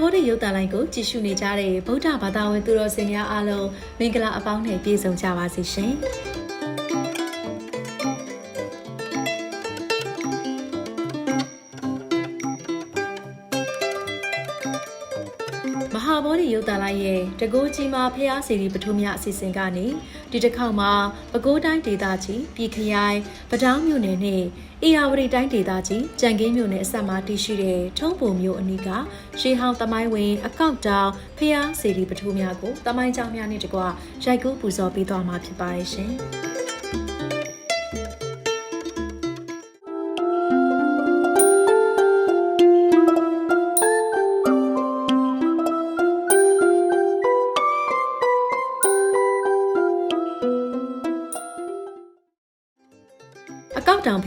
ဗောဓိယုတ်တန်လိုင်းကိုကြည့်ရှုနေကြတဲ့ဗုဒ္ဓဘာသာဝင်သူတော်စင်များအားလုံးမင်္ဂလာအပေါင်းနဲ့ပြည့်စုံကြပါစေရှင် လိုက်ရဲ့တကိုးကြီးမှာဖျားစီရီပထုမြအစီအစဉ်ကနေဒီတစ်ခေါက်မှာပဲခူးတိုင်းဒေသကြီးပြည်ခရိုင်ပတောင်းမြို့နယ်နဲ့အေရဝတီတိုင်းဒေသကြီးကြံကင်းမြို့နယ်အစပ်မှာတည်ရှိတဲ့ထုံးပုံမြို့အနီးကရှေးဟောင်းသမိုင်းဝင် အကောက်တောင်ဖျားစီရီပထုမြကိုသမိုင်းကြောင်းများနဲ့တကွရိုက်ကူးပူဇော်ပေးသွားမှာဖြစ်ပါတယ်ရှင်။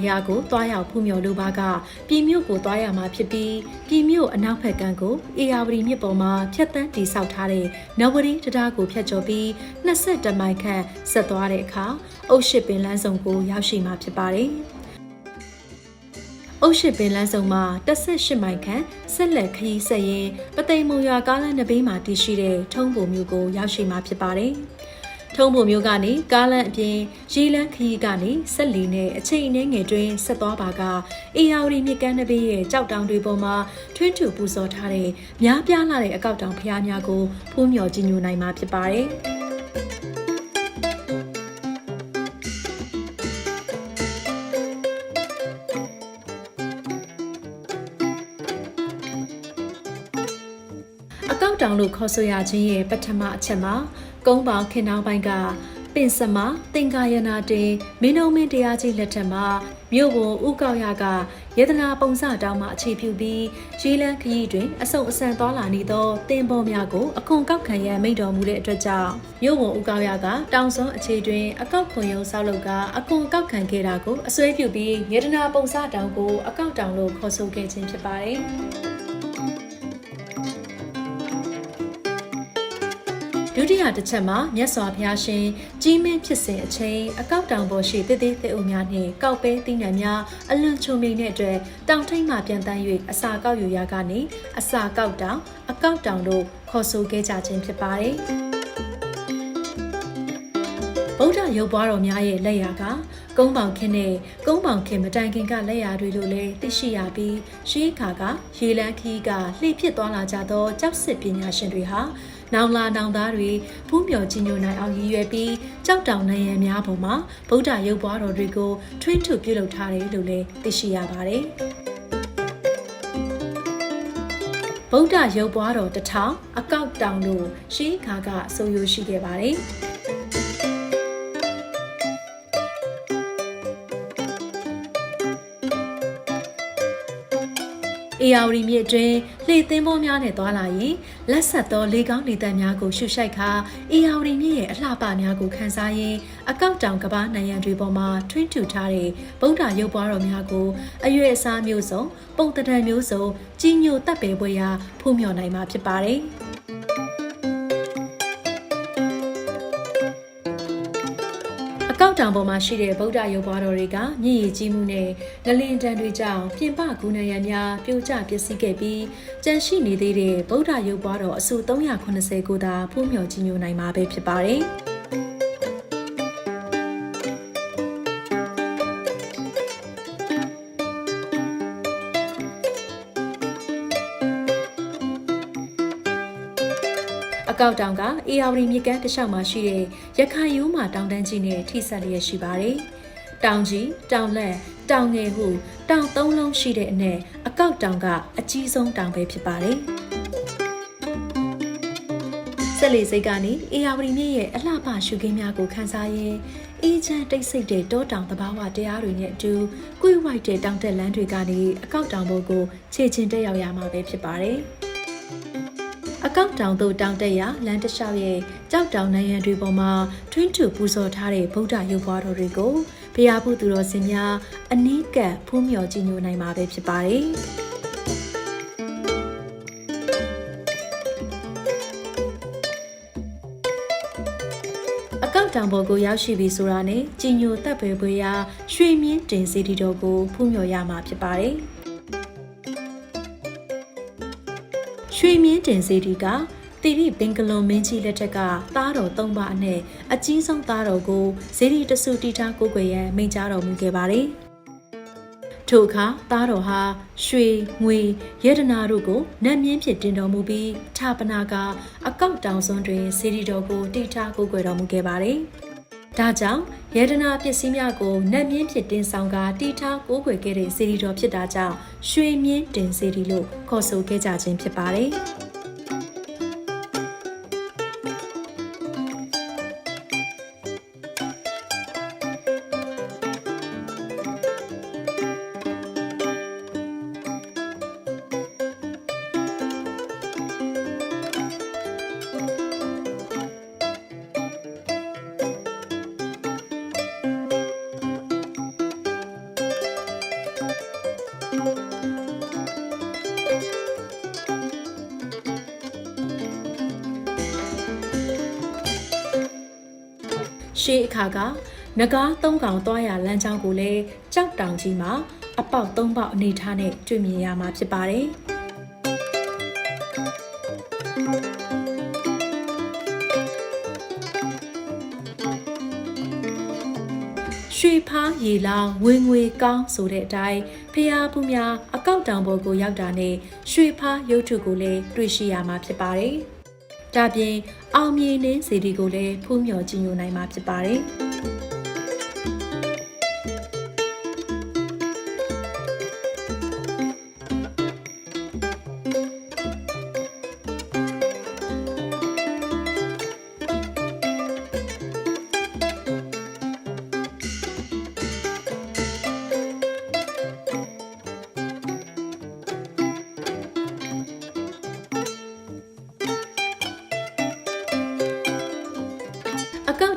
ကောက်တောင်ဖျားကိုတွားရောက်ဖူးမြော်လိုပါကပြည်မြို့ကိုတွားရမှာဖြစ်ပြီးပြည်မြို့အနောက်ဘက်ကမ်းကိုအေယာဝတီမြစ်ပေါ်မှာဖြတ်တန်းတည်ဆောက်ထားတဲ့နဝရီတရားကိုဖြတ်ကျော်ပြီး22မိုင်ခန့်ဆက်သွားတဲ့အခါအုတ်ရှိပင်လန်းဆောင်ကိုရောက်ရှိမှာဖြစ်ပါတယ်။အုတ်ရှိပင်လန်းဆောင်မှာ18မိုင်ခန့်ဆက်လက်ခရီးဆက်ရင်ပသိမ်မုံရွာကားလမ်းနှစ်ဘေးမှာတည်ရှိတဲ့ထုံးပုံမျိုးကိုရောက်ရှိမှာဖြစ်ပါတယ်။ ထုံးပုံမျိုးကနေကားလန့်အပြင်ရေလန်းခရီးကနေဆက်လီနဲ့အချိန်အနည်းငယ်တွင်ဆက်သွားပါကအေယာဝတီမြစ်ကမ်းတစ်ဘေးရဲ့ကြောက်တောင်တွေပေါ်မှာထွင်းထူပူဇော်ထားတဲ့များပြားလာတဲ့အကောက်တောင်ဖျားများကိုဖူးမြော်ကြည်ညိုနိုင်မှာဖြစ်ပါတယ်။အကောက်တောင်လို့ခေါ်ဆိုရခြင်းရဲ့ပထမအချက်မှာ ကုန်းပေါင်ခင်နှောင်းပိုင်းကပင်စမသင်္ကာယနာတင်မင်းတို့မင်းတရားကြီးလက်ထက်မှာမြို့ပေါ်ဥကောက်ရကယေဒနာပုံစတောင်းမှအခြေပြုပြီးရေလန်းခရီးတွင်အဆုံအဆန်သွားလာနေသောတင်ပေါ်များကိုအခွန်ကောက်ခံရန်မိန့်တော်မူတဲ့အတွက်ကြောင့်မြို့ပေါ်ဥကောက်ရကတောင်စွန်းအခြေတွင်အကောက်ခွန်ယုံဆောက်လုပ်ကအခွန်ကောက်ခံခဲ့တာကိုအစွဲပြုပြီးယေဒနာပုံစတောင်းကိုအကောက်တောင်လို့ခေါ်ဆိုခဲ့ခြင်းဖြစ်ပါတယ်။ ဒုတိယတစ်ချက်မှာမြတ်စွာဘုရားရှင်ကြီးမင်းဖြစ်စဉ်အချိန်အကောက်တောင်ပေါ်ရှိတည်တည်သေးအုပ်များနှင့်ကောက်ပဲသီးနှံများအလွန်ချုံမိန်တဲ့အတွက်တောင်ထိပ်မှပြန်တန်း၍အစာကောက်ယူရာကနေအစာကောက်တောင်အကောက်တောင်တို့ခေါ်ဆိုခဲ့ကြခြင်းဖြစ်ပါတယ်။ဗုဒ္ဓရုပ်ပွားတော်များရဲ့လက်ရာကကုန်းပေါင်ခင်းနဲ့ကုန်းပေါင်ခင်းမတိုင်ခင်ကလက်ရာတွေလို့လည်းသိရှိရပြီးရှေးခါကရေလန်းခီးကလှိဖြစ်သွားလာကြသောကြောက်စစ်ပညာရှင်တွေဟာ နောင်လာနောင်သားတွေဖူးမြော်ကြီးညိုနိုင်အောင်ရည်ရွယ်ပြီးကြောက်တောင်နိုင်ရန်များပေါ်မှာဗုဒ္ဓရုပ်ပွားတော်တွေကိုထွင်းထုပြုလုပ်ထားတယ်လို့လည်းသိရှိရပါတယ်ဗုဒ္ဓရုပ်ပွားတော်တစ်ထောင်အကောက်တောင်တို့ရှေးခါကဆိုရိုရှိခဲ့ပါတယ်။ အေယာဝတီမြစ်အတွင်းလှေသင်းပေါ်များနဲ့တွာလာရင်လက်ဆက်သောလေကောင်းလေတပ်များကိုရှုရှိုက်ခါအေယာဝတီမြစ်ရဲ့အလှပများကိုခန်းစားရင်းအကောက်တောင်ကဘာနိုင်ရန်တွေပေါ်မှာထွင်းထူထားတဲ့ဗုဒ္ဓရုပ်ပွားတော်များကိုအရွယ်အစားမျိုးစုံ ပုံတံတန်မျိုးစုံကြီးညိုတပ်ပေပွဲရာဖူးမြော်နိုင်မှာဖြစ်ပါတယ်။ ကောက်တောင်ပေါ်မှာရှိတဲ့ဗုဒ္ဓရုပ်ပွားတော်တွေကမြင့်ရည်ကြီးမှုနဲ့ငလင်တန်တွေကြောင့်ပြင်ပဂုဏရံများပြိုကျပျက်စီးခဲ့ပြီးကြန့်ရှိနေသေးတဲ့ဗုဒ္ဓရုပ်ပွားတော်အစု380ကိုသာဖူးမြော်ကြီးညိုနိုင်မှာပဲဖြစ်ပါတယ်။ ကောက်တောင်ကအေယာဝတီမြစ်ကမ်းတစ်လျှောက်မှာရှိတဲ့ရခိုင်ရိုးမာတောင်တန်းကြီးနဲ့ထိစပ်လျက်ရှိပါတယ်။တောင်ကြီးတောင်လက်တောင်ငယ်ဟုတောင်သုံးလုံးရှိတဲ့အနက်အကောက်တောင်ကအကြီးဆုံးတောင်ပဲဖြစ်ပါတယ်။ဆက်လီစိတ်ကနေအေယာဝတီမြစ်ရဲ့အလှပရှုခင်းများကိုခန်းစားရင်းအေးချမ်းတိတ်ဆိတ်တဲ့တောတောင်သဘာဝတရားတွေနဲ့အတူကွေ့ဝိုက်တဲ့တောင်တက်လမ်းတွေကနေအကောက်တောင်ဘုတ်ကိုခြေချင်းတက်ရောက်ရမှာပဲဖြစ်ပါတယ်။အ ကောက်တောင်သို့တောင်တက်ရလမ်းတစ်လျှောက်ရဲ့ကြောက်တောင်နိုင်ရန်တွေပေါ်မှာထွင်းထူပူဇော်ထားတဲ့ဗုဒ္ဓရုပ်ပွားတော်တွေကိုဘုရားပုသူတော်စင်များအနီးကပ်ဖူးမြော်ကြည်ညိုနိုင်မှာပဲဖြစ်ပါတယ်။အကောက်တောင်ပေါ်ကိုရောက်ရှိပြီဆိုတာနဲ့ကြည်ညိုတပ်ပေပွေရာရွှေမြင့်တင်စီတီတော်ကိုဖူးမြော်ရမှာဖြစ်ပါတယ်။ ရွရွှေမြင့်တင်စေတီကတိရိဘင်္ဂလွန်မင်းကြီးလက်ထက်ကသားတော်၃ပါးအနက်အကြီးဆုံးသားတော်ကိုဇေဒီတဆုတီထားကိုကိုွယ်ရန်မိန့်ကြားတော်မူခဲ့ပါတယ်။ထို့အခါသားတော်ဟာရွှေငွေရတနာတို့ကိုနတ်မြင့်ဖြစ်တင်တော်မူပြီးဌာပနာကအကောက်တောင်စွန်းတွင်ဇေဒီတော်ကိုတိထားကိုကိုွယ်တော်မူခဲ့ပါတယ်။ ဒါကြောင့်ယေဒနာပစ္စည်းများကိုနတ်မြင့်ဖြစ်တင်ဆောင်ကတီထားကိုးကွယ်ခဲ့တဲ့စေတီတော်ဖြစ်တာကြောင့်ရွှေမြင့်တင်စေတီလို့ခေါ်ဆိုခဲ့ကြခြင်းဖြစ်ပါတယ်။ ရှေးအခါကငကားသုံးကောင်သွားရလမ်းကြောင်းကိုလည်းကြောက်တောင်ကြီးမှာအပေါက်သုံးပေါက်အနေထားနဲ့တွေ့မြင်ရမှာဖြစ်ပါတယ်။ရွှေဖားရေလောင်ဝင်းငွေကောင်းဆိုတဲ့အတိုင်းဖျားပူများအကောက်တောင်ပေါ်ကိုရောက်တာနဲ့ရွှေဖားရုပ်ထုကိုလည်းတွေ့ရှိရမှာဖြစ်ပါတယ်။ ဒါပြင်အောင်မြေနှင်းစီဒီကိုလည်းဖူးမြော်ကြည့်ညိုနိုင်မှာဖြစ်ပါတယ်။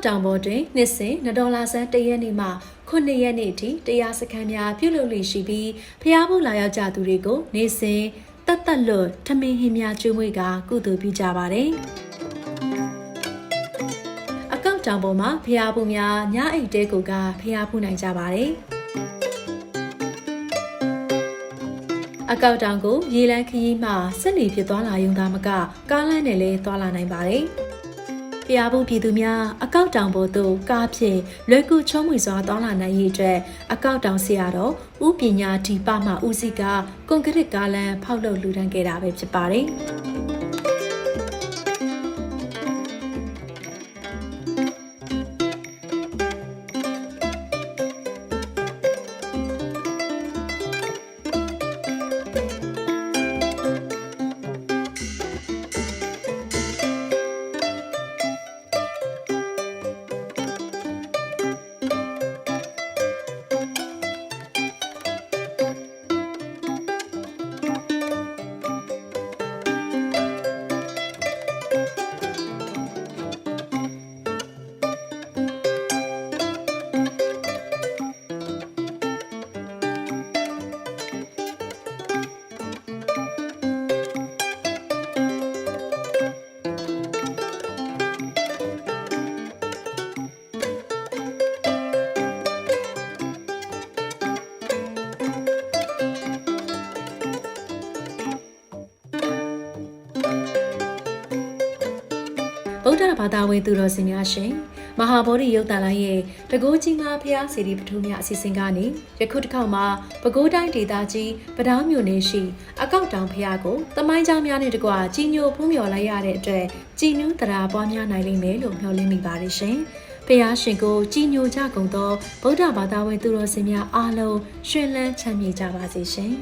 အကောက်တောင်ပေါ်တွင်နှစ်စဉ်2ဒေါ်လာစန်း1ရက်နေ့မှ9ရက်နေ့အထိတရားစခန်းများပြုလုပ်လေရှိပြီးဖျားဖို့လာရောက်ကြသူတွေကိုနေ့စဉ်တက်တက်လွတ်ထမင်းဟင်းများကျွေးမွေးကကုသိုလ်ပြုကြပါတယ်။အကောက်တောင်ပေါ်မှာဖျားဖို့များညအိတ်တဲကိုကဖျားဖို့နိုင်ကြပါတယ်။အကောက်တောင်ကိုရေလန်းခရီးမှဆက်နေဖြစ်သွားလာရုံသာမကကားလမ်းနဲ့လည်းသွားလာနိုင်ပါတယ်။ ဖျားဖို့ပြည်သူများအကောက်တောင်ပေါ်သို့ကားဖြင့်လွယ်ကူချုံးမွေစွာသွားလာနိုင်ရေးအတွက်အကောက်တောင်ဆရာတော်ဥပညာဒီပမှဦးစီးကကွန်ကရစ်ကားလမ်းဖောက်လုပ်လူဒန်းခဲ့တာပဲဖြစ်ပါတယ်။ ဗုဒ္ဓဘာသာဝင်သူတော်စင်များရှင်မဟာဗောဓိယုတ်တန်လိုင်းရဲ့တကိုးကြီးမားဖျားစီရီပထူးမြအစီအစဉ်ကနေယခုတစ်ခေါက်မှာပဲခူးတိုင်းဒေသကြီးပဒေါင်းမြို့နယ်ရှိအကောက်တောင်ဖျားကိုတမိုင်းကြောင်းများနဲ့တကွကြီးညိုဖုံးမြော်လိုက်ရတဲ့အတွက်ကြည်နူးတရာပွားများနိုင်လိမ့်မယ်လို့မျှော်လင့်မိပါတယ်ရှင်ဖျားရှင်ကိုကြည်ညိုကြကုန်သောဗုဒ္ဓဘာသာဝင်သူတော်စင်များအားလုံးရှင်လန်းချမ်းမြေ့ကြပါစေရှင်